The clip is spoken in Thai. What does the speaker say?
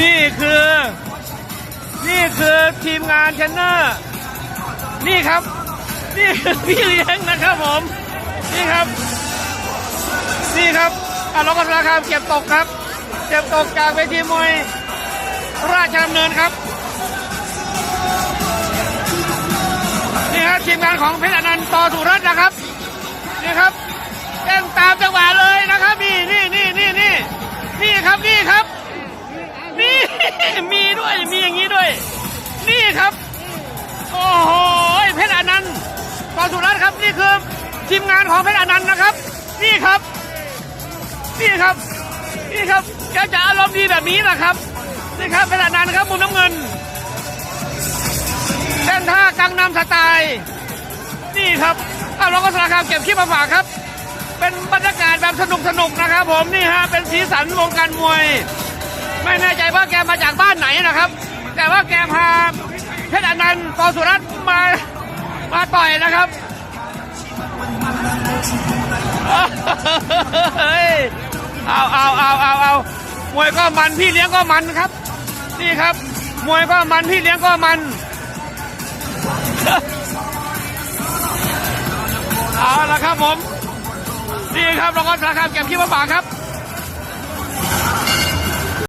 นี่คือ นี่คือทีมงานเทรนเนอร์ นี่ครับ นี่คือพี่เลี้ยงนะครับผม นี่ครับ นี่ครับอาลงกันราคาเก็บตกครับ เก็บตกจากเวทีมวย ราชดำเนินครับ นี่ครับทีมงานของเพชรอนันต์ต่อสุรัตน์ มีด้วยมีอย่างนี้ด้วย นี่ครับ โอ้โหเพชรอนันต์ต่อสุรัตน์ครับนี่คือทีมงานของเพชรอนันต์นะครับ นี่ครับ นี่ครับ นี่ครับแกจะอารมณ์ดีแบบนี้นะครับนี่ครับเพชรอนันต์ครับมุมน้ำเงินเส้นท่ากังนำสไตล์นี่ครับเอาเราก็สารคามเก็บคลิปมาฝากครับ เป็นบรรยากาศแบบสนุกสนุกนะครับ ผมนี่ฮะเป็นสีสันวงการมวย ไม่แน่ใจว่าแกมาจากบ้านไหนนะครับ แต่ว่าแกพาเพชรอนันต์กอสุรัตน์มามาต่อยนะครับเฮ้ยเอาเอาเอาเอาเอามวยก็มันพี่เลี้ยงก็มันครับ นี่ครับ มวยก็มันพี่เลี้ยงก็มันเอาละครับผมนี่ครับเราก็สารคามเก็บขี้มาฝากครับ